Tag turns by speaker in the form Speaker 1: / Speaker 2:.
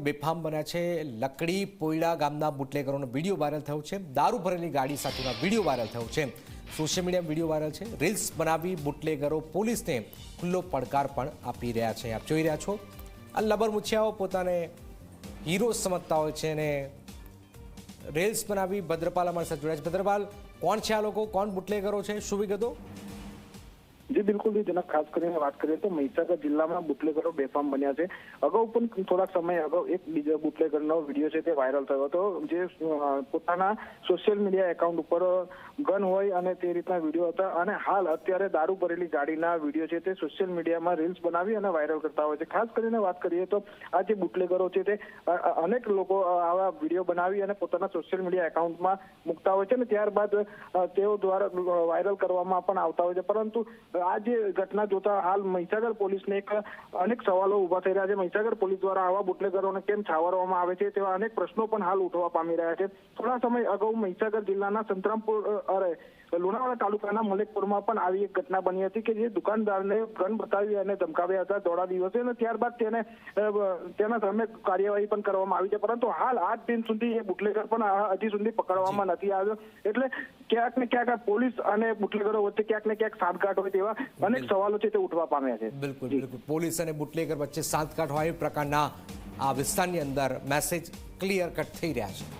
Speaker 1: બેફામ બન્યા છે. લકડી પોયડા ગામના બુટલેગરોનો વીડિયો વાયરલ થયો છે. દારૂ ભરેલી ગાડી સાથેનો વીડિયો વાયરલ થયો છે. સોશિયલ મીડિયા વીડિયો વાયરલ છે. રીલ્સ બનાવી બુટલેગરો પોલીસને ખુલ્લો પડકાર પણ આપી રહ્યા છે. આપ જોઈ રહ્યા છો. આ લબર મુછિયાઓ પોતાને હીરો સમજતા હોય છે અને રીલ્સ બનાવી ભદ્રપાલ અમારી સાથે જોડાય છે. ભદ્રપાલ, કોણ છે આ લોકો? કોણ બુટલેગરો છે? શું વિગતો?
Speaker 2: જી, બિલકુલ જનક ખાસ કરીને વાત કરીએ તો મહીસાગર જિલ્લામાં બુટલેગરો બેફામ બન્યા છે. અગાઉ પણ થોડાક સમય અગાઉ એક બીજા બુટલેગરનો વીડિયો છે તે વાયરલ થયો હતો, જે પોતાના સોશિયલ મીડિયા એકાઉન્ટ ઉપર ગન હોય અને તે રીતના વીડિયો હતા. અને હાલ અત્યારે દારૂ ભરેલી ગાડીના વીડિયો છે તે સોશિયલ મીડિયામાં રીલ્સ બનાવી અને વાયરલ કરતા હોય છે. ખાસ કરીને વાત કરીએ તો આ જે બુટલેગરો છે તે અનેક લોકો આવા વીડિયો બનાવી અને પોતાના સોશિયલ મીડિયા એકાઉન્ટમાં મૂકતા હોય છે અને ત્યારબાદ તેઓ દ્વારા વાયરલ કરવામાં પણ આવતા હોય છે. પરંતુ આ ઘટના જોતા હાલ મહીસાગર પોલીસને એક અનેક સવાલો ઊભા થઈ રહ્યા છે. મહીસાગર પોલીસ દ્વારા આવા બુટલેગરોને કેમ છાવરવામાં આવે છે તેવા અનેક પ્રશ્નો પણ હાલ ઉઠવા પામી રહ્યા છે. થોડા સમય અગાઉ મહીસાગર જિલ્લાના સંતરામપુર અરે લુણાવાડા તાલુકાના મલેકપુરમાં પણ આવી એક ઘટના બની હતી કે જે દુકાનદારને ગન બતાવી અને ધમકાવ્યા હતા દોડા દિવસે અને ત્યારબાદ તેને તેના સામે કાર્યવાહી પણ કરવામાં આવી છે. પરંતુ હાલ આજ દિન સુધી એ બુટલેગર પણ હજી સુધી પકડવામાં નથી આવ્યો. એટલે ક્યાંક ને ક્યાંક પોલીસ અને બુટલેગરો વચ્ચે ક્યાંક ને ક્યાંક સાંઠગાંઠ હોય તેવા અનેક સવાલો છે તે ઉઠવા પામ્યા છે.
Speaker 1: બિલકુલ બિલકુલ. પોલીસ અને બુટલેગર વચ્ચે સાંઠગાંઠ હોય એ પ્રકારના આ વિસ્તારની અંદર મેસેજ ક્લિયર કટ થઈ રહ્યા છે.